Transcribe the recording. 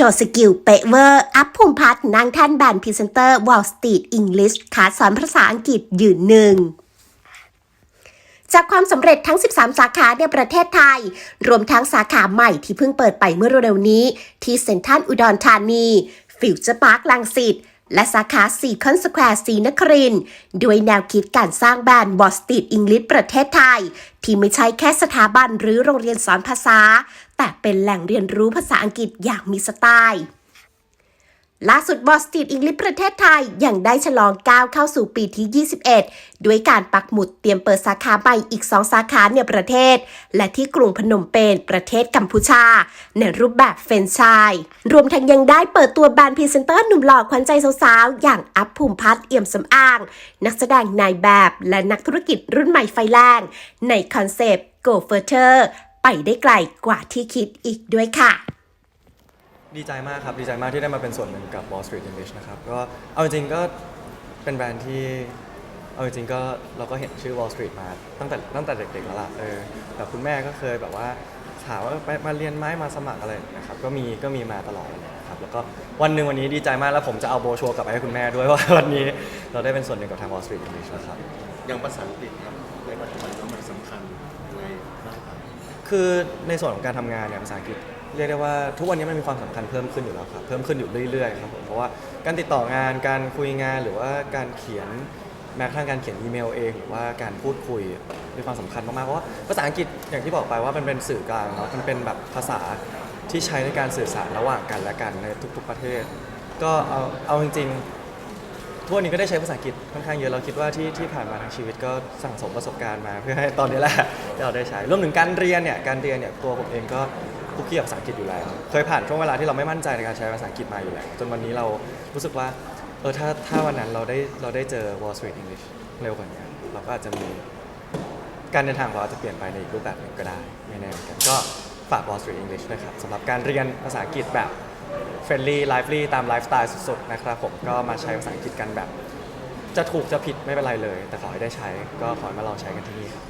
ชว์สกิลเป๊ะเวอร์ อัพภูมิพัฒน์นางท่านแบรนด์พรีเซนเตอร์ Wall Street English ขาสอนภาษาอังกฤษยืนหนึ่งจากความสำเร็จทั้ง 13 สาขาในประเทศไทย รวมทั้งสาขาใหม่ที่เพิ่งเปิดไปเมื่อเร็วๆนี้ ที่เซ็นทรัลอุดรธานี ฟิวเจอร์พาร์คลังสิต และสาขาซีคอนสแควร์สีนครินด้วยแนวคิดการสร้างแบรนด์บอสติดอังกฤษประเทศไทย ที่ไม่ใช่แค่สถาบันหรือโรงเรียนสอนภาษา แต่เป็นแหล่งเรียนรู้ภาษาอังกฤษอย่างมีสไตล์ ล่าสุดบอสติดอังกฤษประเทศไทยยังได้ฉลองก้าวเข้าสู่ปีที่ 21 ด้วยการปักหมุดเตรียมเปิดสาขาใหม่อีก 2 สาขาในประเทศ และที่กรุงพนมเปญประเทศกัมพูชา ในรูปแบบเฟรนไชส์รวมทั้งยังได้เปิดตัวแบรนด์พรีเซนเตอร์หนุ่มหล่อขวัญใจสาวๆ อย่างอัพภูมิพัฒน์เอี่ยมสำอาง นักแสดงนายแบบและนักธุรกิจรุ่นใหม่ไฟแรงในคอนเซปต์ Go Further ไปได้ไกลกว่าที่คิดอีกด้วยค่ะ ดีใจมากครับ ดีใจมากที่ได้มาเป็นส่วนหนึ่งกับ Wall Street English นะครับ ก็เอาจริงๆก็เป็นแบรนด์ที่เอาจริงๆก็เราก็เห็นชื่อ Wall Street มาตั้งแต่ตั้งแต่เด็กๆแล้วล่ะเออแต่คุณแม่ก็เคยแบบว่าถามว่าไปมาเรียนไหมมาสมัครอะไรนะครับก็มีก็มีมาตลอดนะครับแล้วก็วันหนึ่งวันนี้ดีใจมากแล้วผมจะเอาโบรชัวร์กลับไปให้คุณแม่ด้วยว่าวันนี้เราได้เป็นส่วนหนึ่งกับทาง Wall Street English แล้วครับ อย่างภาษาอังกฤษครับในปัจจุบันแล้วมันสำคัญยังไงบ้างครับคือในส่วนของการทำงานเนี่ยภาษาอังกฤษ เรียกได้ว่าทุกวันนี้มันมีความสำคัญเพิ่มขึ้นอยู่แล้วครับ เพิ่มขึ้นอยู่เรื่อยๆครับผมเพราะว่าการติดต่องานการคุยงานหรือว่าการเขียนแม้กระทั่งการเขียนอีเมลเอง หรือว่าการพูดคุยมีความสำคัญมากๆเพราะว่าภาษาอังกฤษอย่างที่บอกไปว่ามันเป็นสื่อกลางเนาะมันเป็นแบบภาษาที่ใช้ในการสื่อสารระหว่างกันและกันในทุก ๆประเทศ ก็เอาเอาจริงๆทุกวันนี้ก็ได้ใช้ภาษาอังกฤษค่อนข้างเยอะ เราคิดว่าที่ที่ผ่านมาทั้งชีวิตก็สั่งสมประสบการณ์มาเพื่อให้ตอนนี้แหละ เราได้ใช้รวมถึงการเรียนเนี่ยการเรียนเนี่ยตัวผมเองก็ คุกคีกับภาษาอังกฤษอยู่แล้ว เคยผ่านช่วงเวลาที่เราไม่มั่นใจในการใช้ภาษาอังกฤษมาอยู่แล้ว จนวันนี้เรารู้สึกว่า เออถ้าถ้าวันนั้นเราได้เราได้เจอ Wall Street English เร็วกว่านี้เราก็อาจจะมีการเดินทางของเราอาจจะเปลี่ยนไปในอีกรูปแบบหนึ่งก็ได้ไม่แน่เหมือนกันก็ฝาก Wall Street English ด้วยครับสำหรับการเรียนภาษาอังกฤษแบบเฟรนลี่ไลฟ์ลี่ตามไลฟ์สไตล์สุดๆนะครับผมก็มาใช้ภาษาอังกฤษกันแบบ จะถูกจะผิดไม่เป็นไรเลย แต่ขอให้ได้ใช้ก็ขอให้มาลองใช้กันที่นี่ครับ